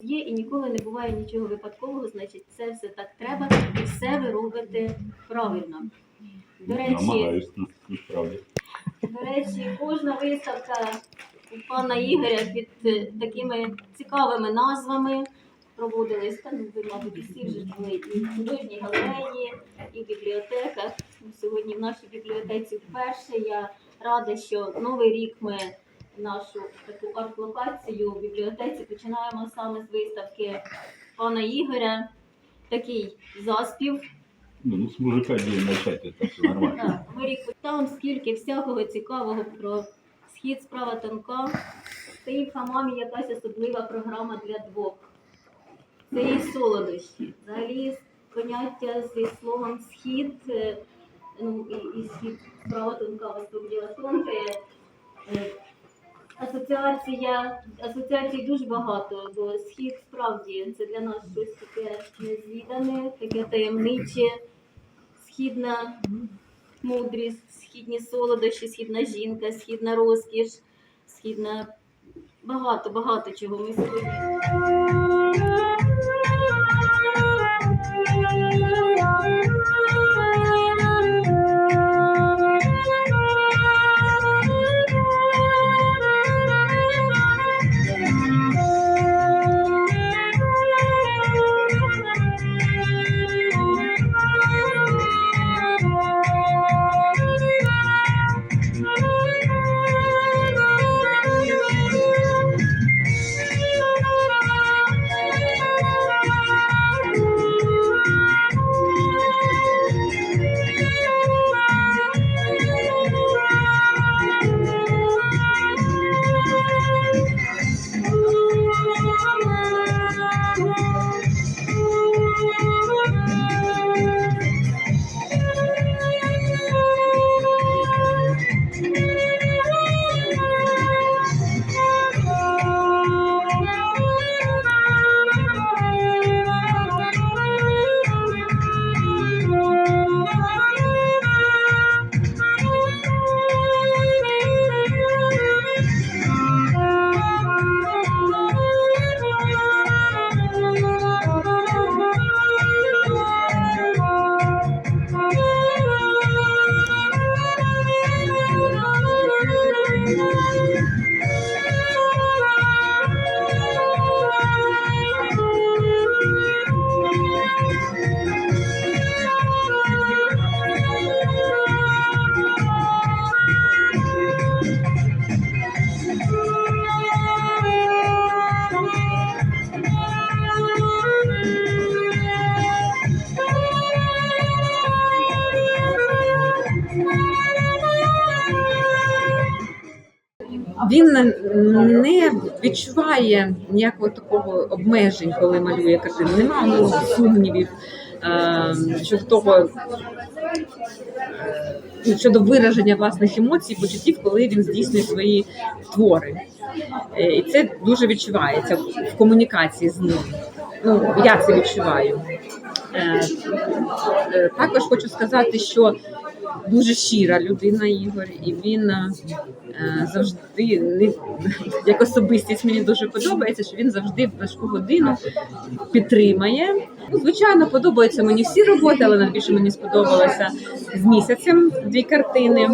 Є і ніколи не буває нічого випадкового, значить, це все так треба, і все ви робите правильно. До речі, Намагаюсь насправді. до речі, кожна виставка у пана Ігоря під е, такими цікавими назвами проводились. Та ну ви, мабуть, всі вже ж були і в художній галереї, і в бібліотеках. Ну, Сьогодні в нашій бібліотеці вперше. Я рада, що новий рік ми нашу таку арт-локацію в бібліотеці починаємо саме з виставки пана Ігоря. Такий заспів. Ну, ну з мужика діє начати, так що нормально. Так, ми рік там скільки всякого цікавого про схід справа тонка. Це і в хамамі якась особлива програма для двох. Це і солодощі. Взагалі поняття зі словом схід, е, ну і, і схід справа тонка, восток тонке. Асоціація, асоціацій дуже багато, бо схід справді це для нас щось таке незвідане, таке таємниче, східна мудрість, східні солодощі, східна жінка, східна розкіш, східна багато, багато чого ми сьогодні. Він не відчуває ніякого такого обмежень, коли малює картину. Немає у нього сумнівів е, щодо того, е, щодо вираження власних емоцій, почуттів, коли він здійснює свої твори. Е, І це дуже відчувається в комунікації з ним. Ну, я це відчуваю. Також хочу сказати, що дуже щира людина Ігор, і він е, завжди не як особистість мені дуже подобається, що він завжди в важку годину підтримає. Ну, Звичайно, подобаються мені всі роботи, але найбільше мені сподобалося з місяцем дві картини.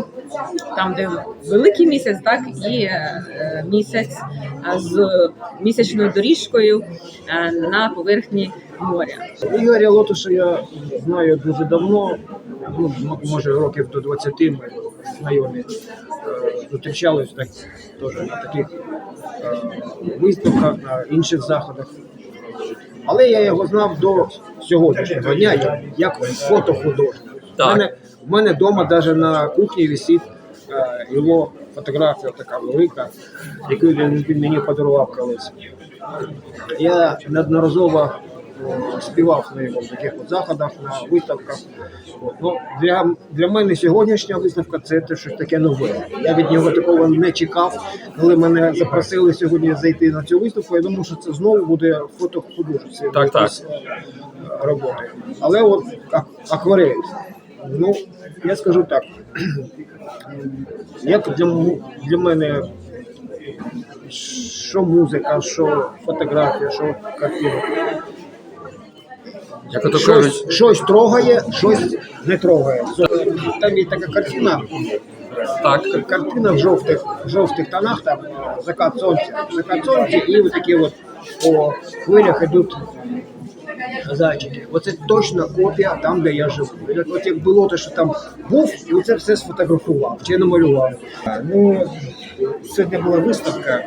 Там, де великий місяць, так і е, місяць е, з місячною доріжкою на поверхні моря. Ігоря Лотуша я знаю дуже давно, ну, може років до 20 ми знайомі. Е, Зустрічались так, теж на таких е, виставках, на інших заходах. Але я його знав до сьогоднішнього дня як, фотохудожник. У мене, в мене вдома навіть на кухні висить е, його фотографія така велика, яку він, мені подарував колись. Я неодноразово співав на його таких от заходах, на виставках. От. Ну, для, для мене сьогоднішня виставка це те щось таке нове. Я від нього такого не чекав. Коли мене запросили сьогодні зайти на цю виставку, я думав, що це знову буде фотохудожці Так, так. роботи. Але от ак- акварель. Ну, я скажу так. Як для, для мене що музика, що фотографія, що картина. Як ото Щось, кажуть, щось трогає, щось не трогає. Там є така картина, так. картина в жовтих, в жовтих тонах, там е, закат сонця, закат сонця, і от такі от по хвилях йдуть зайчики. Оце точно копія там, де я живу. От, от як було те, що там був, і оце все сфотографував чи намалював. Ну, сьогодні була виставка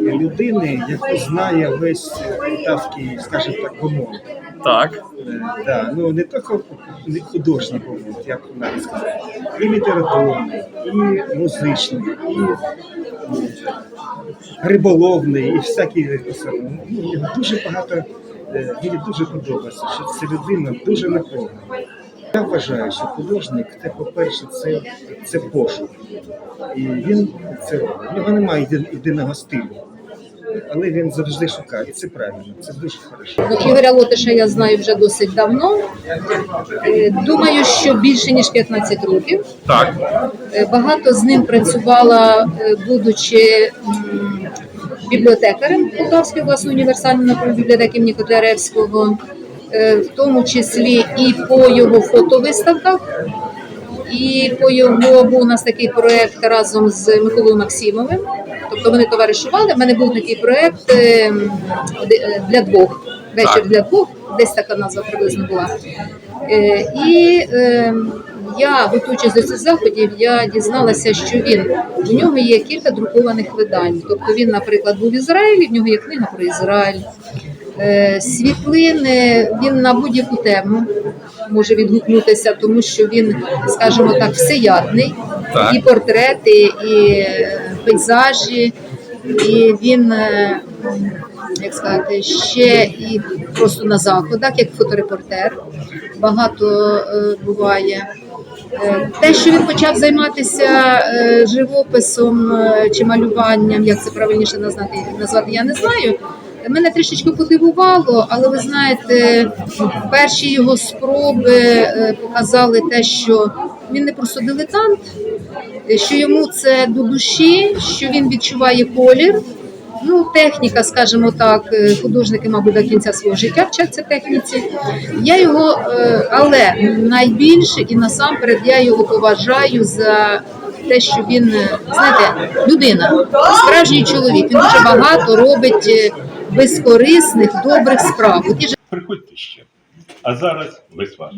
людини, яку знає весь полтавський, скажімо так, гумор. Так. Е, Да, ну не тільки не художній гумор, як навіть сказати, і літературний, і музичний, і е, риболовний, і всякий ну, дуже багато. е, Мені дуже подобається, що ця людина дуже наповнена. Я вважаю, що художник це, по-перше, це, це пошук. І він це робить. В нього немає єдиного стилю. Але він завжди шукає. І це правильно, це дуже хорошо. Ну, Ігоря Лотиша я знаю вже досить давно. Е, Думаю, що більше ніж 15 років. Так. Е, Багато з ним працювала, е, будучи бібліотекарем Полтавської обласної універсальної бібліотеки імені Котляревського, в тому числі і по його фотовиставках. І по його був у нас такий проект разом з Миколою Максимовим. Тобто вони товаришували. У мене був такий проект е, е, для двох. Вечір для двох, десь така назва приблизно була. Е, І е, я, готуючись до цих заходів, я дізналася, що він у нього є кілька друкованих видань. Тобто він, наприклад, був в Ізраїлі, в нього є книга про Ізраїль. Е, Світлини він на будь-яку тему може відгукнутися, тому що він, скажімо так, всеядний. Так. І портрети, і е, пейзажі, і він, е, як сказати, ще і просто на заходах, як фоторепортер. Багато буває. Те, що він почав займатися живописом чи малюванням, як це правильніше назвати, я не знаю. Мене трішечки подивувало, але ви знаєте, перші його спроби е, показали те, що він не просто дилетант, що йому це до душі, що він відчуває колір. Ну, техніка, скажімо так, е, художники, мабуть, до кінця свого життя вчаться техніці. Я його, е, але найбільше і насамперед я його поважаю за те, що він, е, знаєте, людина, справжній чоловік. Він дуже багато робить е, безкорисних, добрих справ. От ж Приходьте ще. А зараз весь ваш.